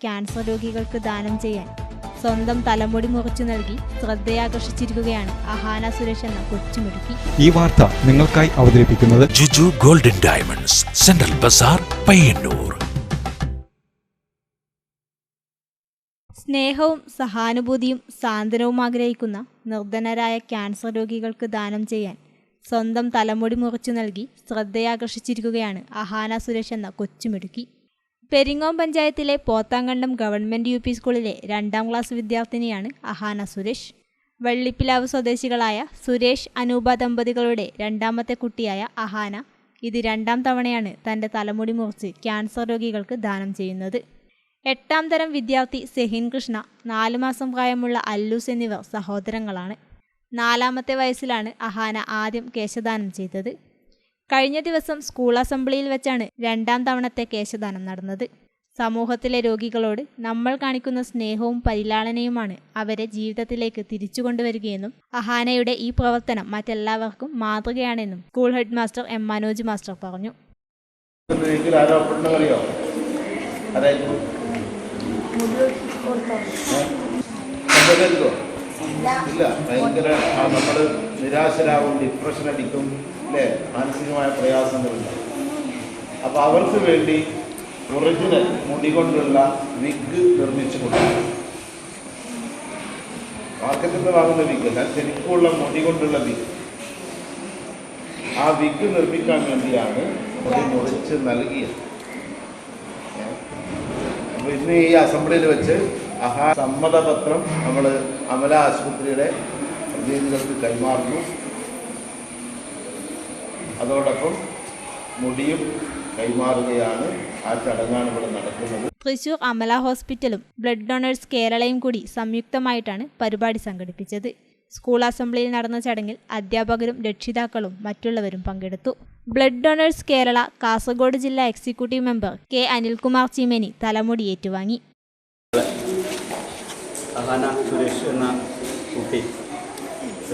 Cancer രോഗികൾക്ക് ദാനം ചെയ്യാൻ സ്വന്തം തലമുടി മുറിച്ചു നൽകി ശ്രദ്ധയാകർഷിച്ചിരിക്കുകയാണ് അഹാന സുരേഷ് എന്ന കൊച്ചുമിടുക്കി ഈ വാർത്ത നിങ്ങൾക്കായി അവതരിപ്പിക്കുന്നത് Juju golden diamonds central Bazar Payyanur. സ്നേഹവും സഹാനുഭൂതിയും സാന്ത്വനവും ആഗ്രഹിക്കുന്ന നിർധനരായ ക്യാൻസർ രോഗികൾക്ക് ദാനം ചെയ്യാൻ സ്വന്തം തലമുടി മുറിച്ചു നൽകി ശ്രദ്ധയാകർഷിച്ചിരിക്കുകയാണ് അഹാന സുരേഷ് എന്ന കൊച്ചുമിടുക്കി പെരിങ്ങോം പഞ്ചായത്തിലെ പോത്താങ്കണ്ടം ഗവൺമെന്റ് യു പി സ്കൂളിലെ രണ്ടാം ക്ലാസ് വിദ്യാർത്ഥിനിയാണ് അഹാന സുരേഷ്. വെള്ളിപ്പിലാവ് സ്വദേശികളായ സുരേഷ് അനൂപ ദമ്പതികളുടെ രണ്ടാമത്തെ കുട്ടിയായ അഹാന ഇത് രണ്ടാം തവണയാണ് തന്റെ തലമുടി മുറിച്ച് ക്യാൻസർ രോഗികൾക്ക് ദാനം ചെയ്യുന്നത്. എട്ടാം തരം വിദ്യാർത്ഥി സെഹിൻ കൃഷ്ണ നാലു മാസം പ്രായമുള്ള അല്ലൂസ് എന്നിവർ സഹോദരങ്ങളാണ്. നാലാമത്തെ വയസ്സിലാണ് അഹാന ആദ്യം കേശദാനം ചെയ്തത്. കഴിഞ്ഞ ദിവസം സ്കൂൾ അസംബ്ലിയിൽ വെച്ചാണ് രണ്ടാം തവണത്തെ കേശദാനം നടന്നത്. സമൂഹത്തിലെ രോഗികളോട് നമ്മൾ കാണിക്കുന്ന സ്നേഹവും പരിലാളനയുമാണ് അവരെ ജീവിതത്തിലേക്ക് തിരിച്ചു കൊണ്ടുവരികയെന്നും അഹാനയുടെ ഈ പ്രവർത്തനം മറ്റെല്ലാവർക്കും മാതൃകയാണെന്നും school head master M Manoj master പറഞ്ഞു. ഇല്ല ഭയങ്കര നമ്മൾ നിരാശരാകും ഡിപ്രഷൻ അടിക്കും അല്ലേ മാനസികമായ പ്രയാസങ്ങളുണ്ട് അപ്പോൾ അവർക്ക് വേണ്ടി ഒറിജിനൽ മുടി കൊണ്ടുള്ള വിഗ് നിർമ്മിച്ചു കൊടുക്കും മാർക്കറ്റിൽ നിന്ന് വാങ്ങുന്ന വിഗ് അല്ല ശരിക്കുള്ള മുടി കൊണ്ടുള്ള വിഗ് ആ വിഗ് നിർമ്മിക്കാൻ വേണ്ടിയാണ് മുടി മുറിച്ച് നൽകിയത്. അപ്പോൾ ഇന്ന് ഈ അസംബ്ലിയിൽ വെച്ച് അഹാ സമ്മതപത്രം നമ്മൾ അമല ആശുപത്രിയുടെ പ്രതിനിധികൾക്ക് കൈമാറുന്നു. അതോടൊപ്പം മുടിയും കൈമാറുകയാണ്. ആ ചടങ്ങാണ് ഇവിടെ നടക്കുന്നത്. തൃശൂർ അമല ഹോസ്പിറ്റലും ബ്ലഡ് ഡൊണേഴ്സ് കേരളയും കൂടി സംയുക്തമായിട്ടാണ് പരിപാടി സംഘടിപ്പിച്ചത്. സ്കൂൾ അസംബ്ലിയിൽ നടന്ന ചടങ്ങിൽ അധ്യാപകരും രക്ഷിതാക്കളും മറ്റുള്ളവരും പങ്കെടുത്തു. ബ്ലഡ് ഡൊണേഴ്സ് കേരള കാസർഗോഡ് ജില്ലാ executive member K Anilkumar Cheemeni തലമുടി ഏറ്റുവാങ്ങി. അഹാന സുരേഷ് എന്ന കുട്ടി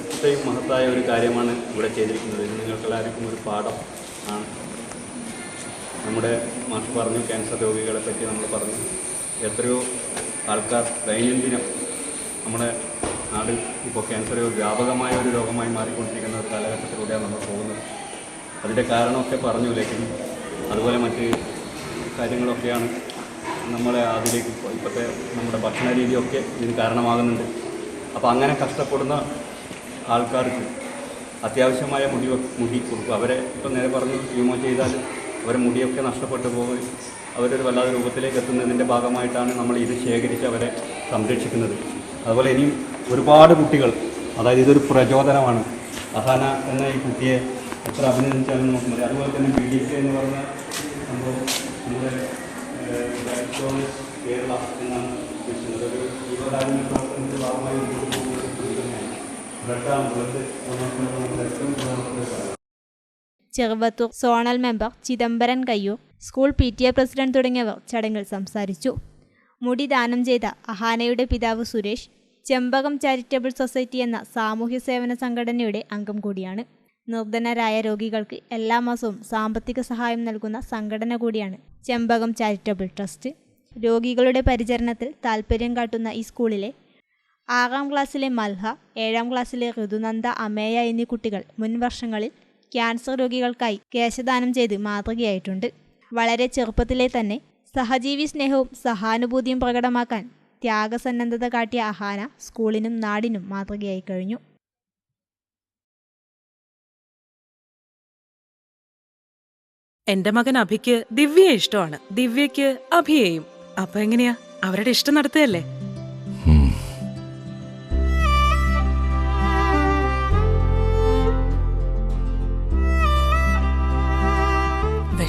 എത്രയും മഹത്തായ ഒരു കാര്യമാണ് ഇവിടെ ചെയ്തിരിക്കുന്നത്. ഇത് നിങ്ങൾക്കെല്ലാവർക്കും ഒരു പാഠം ആണ്. നമ്മുടെ മാഷ് പറഞ്ഞു ക്യാൻസർ രോഗികളെ പറ്റി നമ്മൾ പറഞ്ഞു. എത്രയോ ആൾക്കാർ ദൈനംദിനം നമ്മുടെ നാട്ടിൽ ഇപ്പോൾ ക്യാൻസർ വ്യാപകമായ ഒരു രോഗമായി മാറിക്കൊണ്ടിരിക്കുന്ന ഒരു കാലഘട്ടത്തിലൂടെയാണ് നമ്മൾ പോകുന്നത്. അതിന്റെ കാരണമൊക്കെ പറഞ്ഞു ലേക്കും അതുപോലെ മറ്റ് കാര്യങ്ങളൊക്കെയാണ് നമ്മളെ അതിലേക്ക് ഇപ്പോഴത്തെ നമ്മുടെ ഭക്ഷണ രീതിയൊക്കെ ഇതിന് കാരണമാകുന്നുണ്ട്. അപ്പോൾ അങ്ങനെ കഷ്ടപ്പെടുന്ന ആൾക്കാർക്ക് അത്യാവശ്യമായ മുടി മുടി കൊടുക്കും. അവരെ ഇപ്പം നേരെ പറഞ്ഞു ക്യൂമോ ചെയ്താൽ അവരെ മുടിയൊക്കെ നഷ്ടപ്പെട്ടു പോകും അവരൊരു വല്ലാതെ രൂപത്തിലേക്ക് എത്തുന്നതിന്റെ ഭാഗമായിട്ടാണ് നമ്മൾ ഇത് ശേഖരിച്ച് അവരെ സംരക്ഷിക്കുന്നത്. അതുപോലെ ഇനിയും ഒരുപാട് കുട്ടികൾ അതായത് ഇതൊരു പ്രചോദനമാണ്. അഹാന എന്ന ഈ കുട്ടിയെ എത്ര അഭിനന്ദിച്ചാലും നമുക്ക് അതുപോലെ തന്നെ ബി ഡി കെ എന്ന് പറഞ്ഞ സംഭവം നമ്മുടെ കേരള എന്നാണ് ഉദ്ദേശിക്കുന്നത് ഒരു ജീവകാരുണ്യ പ്രവർത്തനത്തിന്റെ ഭാഗമായി മുന്നോട്ട് പോകുന്ന Cheruvathur zonal member Chidambaran Kayyur school P T A president തുടങ്ങിയവർ ചടങ്ങിൽ സംസാരിച്ചു. മുടി ദാനം ചെയ്ത അഹാനയുടെ പിതാവ് സുരേഷ് ചെമ്പകം ചാരിറ്റബിൾ സൊസൈറ്റി എന്ന സാമൂഹ്യ സേവന സംഘടനയുടെ അംഗം കൂടിയാണ്. നിർധനരായ രോഗികൾക്ക് എല്ലാ മാസവും സാമ്പത്തിക സഹായം നൽകുന്ന സംഘടന കൂടിയാണ് ചെമ്പകം ചാരിറ്റബിൾ ട്രസ്റ്റ്. രോഗികളുടെ പരിചരണത്തിൽ താൽപ്പര്യം കാട്ടുന്ന ഈ സ്കൂളിലെ ആറാം ക്ലാസ്സിലെ മൽഹ ഏഴാം ക്ലാസ്സിലെ ഋതുനന്ദ അമേയ എന്നീ കുട്ടികൾ മുൻവർഷങ്ങളിൽ ക്യാൻസർ രോഗികൾക്കായി കേശദാനം ചെയ്ത് മാതൃകയായിട്ടുണ്ട്. വളരെ ചെറുപ്പത്തിലെ തന്നെ സഹജീവി സ്നേഹവും സഹാനുഭൂതിയും പ്രകടമാക്കാൻ ത്യാഗസന്നദ്ധത കാട്ടിയ അഹാന സ്കൂളിനും നാടിനും മാതൃകയായി കഴിഞ്ഞു. എന്റെ മകൻ അഭിക്ക് ദിവ്യയെ ഇഷ്ടമാണ്. ദിവ്യക്ക് അഭിയെയും. അപ്പൊ എങ്ങനെയാ? അവരുടെ ഇഷ്ടം നടത്തുകയല്ലേ?